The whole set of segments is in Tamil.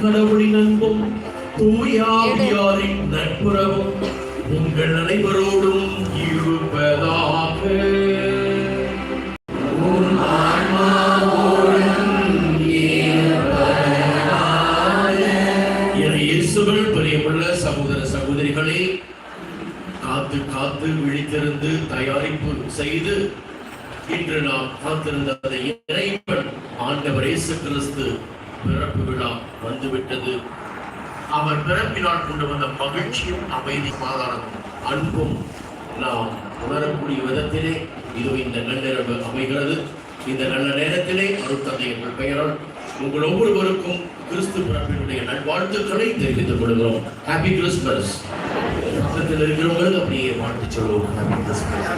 கடவுளின் அன்பும் தூயாவியாரின் நட்புறவும் உங்கள் அனைவரோடும் இருப்பதாக. இயேசுவில் பிரியமுள்ள சகோதர சகோதரிகளே காத்து காத்து விழித்திருந்து தயாரிப்பு செய்து இன்று நாம் காத்திருந்ததை இறைவன் ஆண்டவர் இயேசு கிறிஸ்து பிறப்பு விழா வந்துவிட்டது. அவர் பிறப்பினால் கொண்டு வந்த மகிழ்ச்சியும் அமைதி சமாதானமும் அன்பும் நாம் உணரக்கூடிய விதத்திலே இதோ இந்த நள்ளிரவு அமைகிறது. இந்த நல்ல நேரத்திலே அருத்தந்தை எங்கள் பெயரால் உங்கள் ஒவ்வொருவருக்கும் கிறிஸ்து பிறப்பினுடைய நல்வாழ்த்துக்களை தெரிவித்துக் கொள்கிறோம். ஹாப்பி கிறிஸ்மஸ் பக்கத்தில் இருக்கிறவங்களுக்கு அப்படியே வாழ்த்து சொல்லுவோம். ஹாப்பி கிறிஸ்மஸ்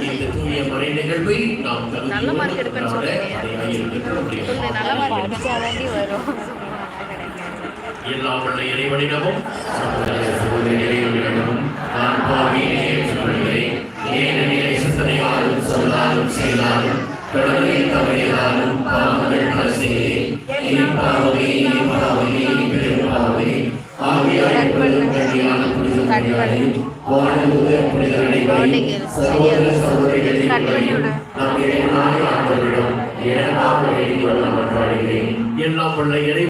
இந்த தூய மறை நிகழ்வை நாம் நல்ல mark எடுப்பேன்னு சொல்லுங்க. நல்ல மாதிரி படிச்சாதாண்டி வரும். எல்லா இறைவனிடமும் சகோதர சகோதரிகளிடமும் நான் பாவியை ஏற்றுக்கொள்கிறேன் ஏனெனில் சிந்தனையாலும் சொல்லாலும் செய்தாலும் கடவுளை தவறியதாலும் பாவங்கள் பல என் பாவமே என் பாவமே பெரும் பாவமே. புனித புனித சகோதர சகோதரிகளின் நம் ஆண்டவரிடம் வேண்டிக் கொள்ள மன்றாடுகிறேன் எல்லாம் உள்ள இறை